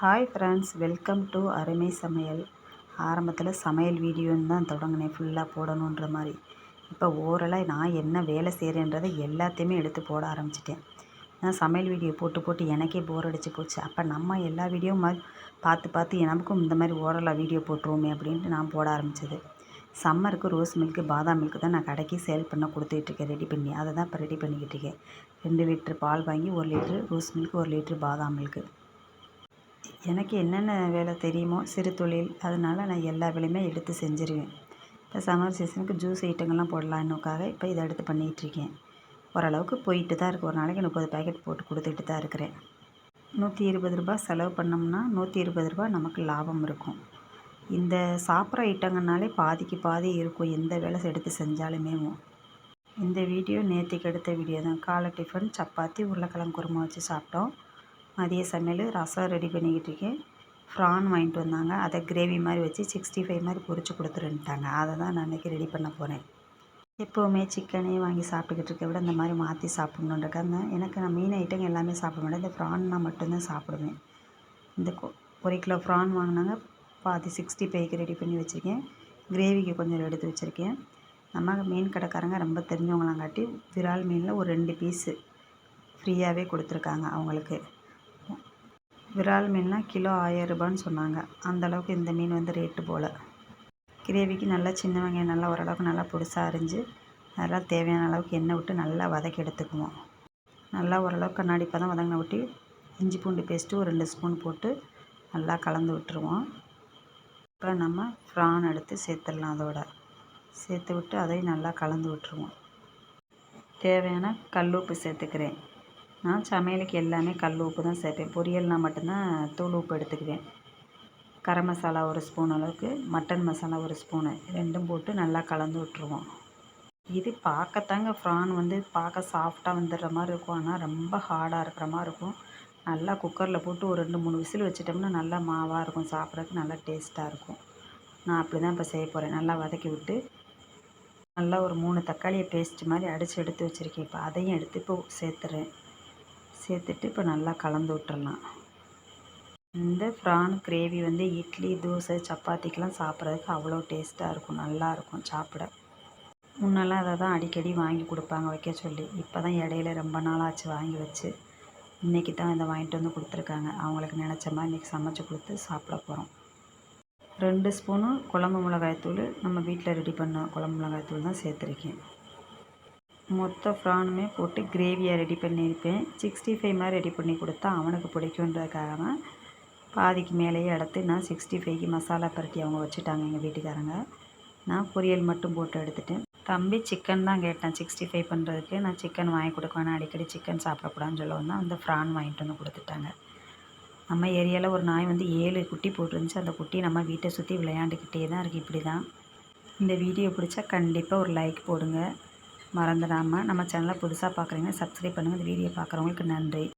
Hi friends welcome to அருமை சமையல். ஆரம்பத்தில் சமையல் வீடியோன்னு தான் தொடங்கினேன். ஃபுல்லாக போடணுன்ற மாதிரி. இப்போ ஓரலாக நான் என்ன வேலை செய்கிறேன்றதை எல்லாத்தையுமே எடுத்து போட ஆரம்பிச்சிட்டேன். நான் சமையல் வீடியோ போட்டு போட்டு எனக்கே போர் அடிச்சு போச்சு. அப்போ நம்ம எல்லா வீடியோவும் மாதிரி பார்த்து பார்த்து நமக்கும் இந்த மாதிரி ஓரலாக வீடியோ போட்டுருவோமே அப்படின்ட்டு நான் போட ஆரம்பிச்சது. சம்மருக்கு ரோஸ் மில்க்கு பாதாம் மில்க்கு தான் நான் கடைக்கு சேல் பண்ண கொடுத்துட்ருக்கேன் ரெடி பண்ணி அதை தான் இப்போ ரெடி பண்ணிக்கிட்டு இருக்கேன். ரெண்டு லிட்ரு பால் வாங்கி ஒரு லிட்ரு ரோஸ் மில்க் ஒரு லிட்ரு பாதாம் மில்க்கு. எனக்கு என்னென்ன வேலை தெரியுமோ சிறு தொழில் அதனால் நான் எல்லா வேலையுமே எடுத்து செஞ்சுருவேன். இப்போ சம்மர் சீசனுக்கு ஜூஸ் ஐட்டங்கள்லாம் போடலான்னுக்காக இப்போ இதை எடுத்து பண்ணிகிட்ருக்கேன். ஓரளவுக்கு போயிட்டு தான் இருக்குது ஒரு நாளைக்கு முப்பது பேக்கெட் போட்டு கொடுத்துட்டு தான் இருக்கிறேன். நூற்றி இருபது ரூபா செலவு பண்ணோம்னா நூற்றி இருபது ரூபா நமக்கு லாபம் இருக்கும். இந்த சாப்பிட்ற ஐட்டங்கள்னாலே பாதிக்கு பாதி இருக்கும். எந்த வேலை எடுத்து செஞ்சாலுமே இந்த வீடியோ நேற்றுக்கு எடுத்த வீடியோ தான். காலை டிஃபன் சப்பாத்தி உருளைக்கிழங்கு குருமா வச்சு சாப்பிட்டோம். மதிய சமையல் ரசம் ரெடி பண்ணிக்கிட்டு இருக்கேன் ஃப்ரான் வாங்கிட்டு வந்தாங்க. அதை கிரேவி மாதிரி வச்சு சிக்ஸ்டி ஃபைவ் மாதிரி பொரிச்சு கொடுத்துருன்ட்டாங்க. அதை தான் நான் அன்றைக்கி ரெடி பண்ண போகிறேன் எப்போவுமே சிக்கனே வாங்கி சாப்பிட்டுக்கிட்டு இருக்க விட இந்த மாதிரி மாற்றி சாப்பிட்ணுன்றக்காக எனக்கு நான் மீன் ஐட்டம் எல்லாமே சாப்பிட மாட்டேன். இந்த ஃப்ரான் மட்டும்தான் சாப்பிடுவேன். இந்த ஒரு கிலோ ஃப்ரான் வாங்கினாங்க. பாதி சிக்ஸ்டி ஃபைவ்க்கு ரெடி பண்ணி வச்சுருக்கேன். கிரேவிக்கு கொஞ்சம் எடுத்து வச்சுருக்கேன். நம்ம மீன் கடைக்காரங்க ரொம்ப தெரிஞ்சவங்களாங்காட்டி விரால் மீனில் ஒரு ரெண்டு பீஸு ஃப்ரீயாகவே கொடுத்துருக்காங்க அவங்களுக்கு. விரால் மீன்லாம் கிலோ ஆயரூபான்னு சொன்னாங்க. அந்தளவுக்கு இந்த மீன் வந்து ரேட்டு போல். கிரேவிக்கு நல்லா சின்ன வெங்காயம் நல்லா ஓரளவுக்கு நல்லா புதுசாக அரிஞ்சு நல்லா தேவையான அளவுக்கு எண்ணெய் விட்டு நல்லா வதக்கி எடுத்துக்குவோம். நல்லா ஓரளவுக்கு கண்ணாடி பதம் வதங்கின விட்டு இஞ்சி பூண்டு பேஸ்ட்டு ஒரு ரெண்டு ஸ்பூன் போட்டு நல்லா கலந்து விட்டுருவோம். இப்போ நம்ம ஃப்ரான் எடுத்து சேர்த்துடலாம் அதோட. சேர்த்து விட்டு அதையும் நல்லா கலந்து விட்டுருவோம். தேவையான கல் உப்பு சேர்த்துக்கிறேன். நான் சமையலுக்கு எல்லாமே கல் உப்பு தான் சேர்ப்பேன். பொரியல்னால் மட்டும்தான் தூள் உப்பு எடுத்துக்குவேன். கரம் மசாலா ஒரு ஸ்பூன் அளவுக்கு மட்டன் மசாலா ஒரு ஸ்பூனு ரெண்டும் போட்டு நல்லா கலந்து விட்ருவோம் இது பார்க்கத்தாங்க ஃப்ரான் வந்து பார்க்க சாஃப்டாக வந்துடுற மாதிரி இருக்கும். ஆனால் ரொம்ப ஹார்டாக இருக்கிற மாதிரி இருக்கும். நல்லா குக்கரில் போட்டு ஒரு ரெண்டு மூணு விசில் வச்சிட்டோம்னா நல்லா மாவாக இருக்கும். சாப்பிட்றதுக்கு நல்லா டேஸ்ட்டாக இருக்கும். நான் அப்படி தான் இப்போ செய்ய போகிறேன் நல்லா வதக்கி விட்டு நல்லா ஒரு மூணு தக்காளியை பேஸ்ட் மாதிரி அடித்து எடுத்து வச்சுருக்கேன். இப்போ அதையும் எடுத்து இப்போ சேர்த்துறேன். சேர்த்துட்டு இப்போ நல்லா கலந்து விட்டுறலாம். இந்த ப்ரான் கிரேவி வந்து இட்லி தோசை சப்பாத்திக்கெலாம் சாப்பிட்றதுக்கு அவ்வளோ டேஸ்ட்டாக இருக்கும். நல்லாயிருக்கும் சாப்பிட. முன்னெல்லாம் அதை தான் அடிக்கடி வாங்கி கொடுப்பாங்க வைக்க சொல்லி. இப்போ தான் இடையில ரொம்ப நாளாச்சு வாங்கி வச்சு. இன்றைக்கி தான் இதை வாங்கிட்டு வந்து கொடுத்துருக்காங்க. அவங்களுக்கு நினச்ச மாதிரி இன்றைக்கி சமைச்சு கொடுத்து சாப்பிட போகிறோம் ரெண்டு ஸ்பூனு குழம்பு மிளகாய்த்தூள். நம்ம வீட்டில் ரெடி பண்ண குழம்பு மிளகாய்த்தூள் தான் சேர்த்துருக்கேன். மொத்த ஃப்ரானுமே போட்டு கிரேவியாக ரெடி பண்ணியிருப்பேன். சிக்ஸ்டி ஃபைவ் மாதிரி ரெடி பண்ணி கொடுத்தா அவனுக்கு பிடிக்குன்றதுக்காக தான் பாதிக்கு மேலேயே எடுத்து நான் சிக்ஸ்டி ஃபைவ்க்கு மசாலா பரட்டி அவங்க வச்சுட்டாங்க எங்கள் வீட்டுக்காரங்க. நான் பொரியல் மட்டும் போட்டு எடுத்துட்டேன். தம்பி சிக்கன் தான் கேட்டேன் சிக்ஸ்டி ஃபைவ் பண்ணுறதுக்கு நான் சிக்கன் வாங்கி கொடுக்குவேன் அடிக்கடி சிக்கன் சாப்பிடக்கூடாதுன்னு சொல்லவும் தான் அந்த ஃப்ரான் வாங்கிட்டு வந்து கொடுத்துட்டாங்க. நம்ம ஏரியாவில் ஒரு நாய் வந்து ஏழு குட்டி போட்டுருந்துச்சு. அந்த குட்டி நம்ம வீட்டை சுற்றி விளையாண்டுக்கிட்டே தான் இருக்குது இப்படி தான் இந்த வீடியோ பிடிச்சா கண்டிப்பாக ஒரு லைக் போடுங்க. மறந்துடாமல் நம்ம சேனலை புதுசாக பார்க்குறீங்கன்னா சப்ஸ்கிரைப் பண்ணுங்கள் இந்த வீடியோ பார்க்குறவங்களுக்கு நன்றி.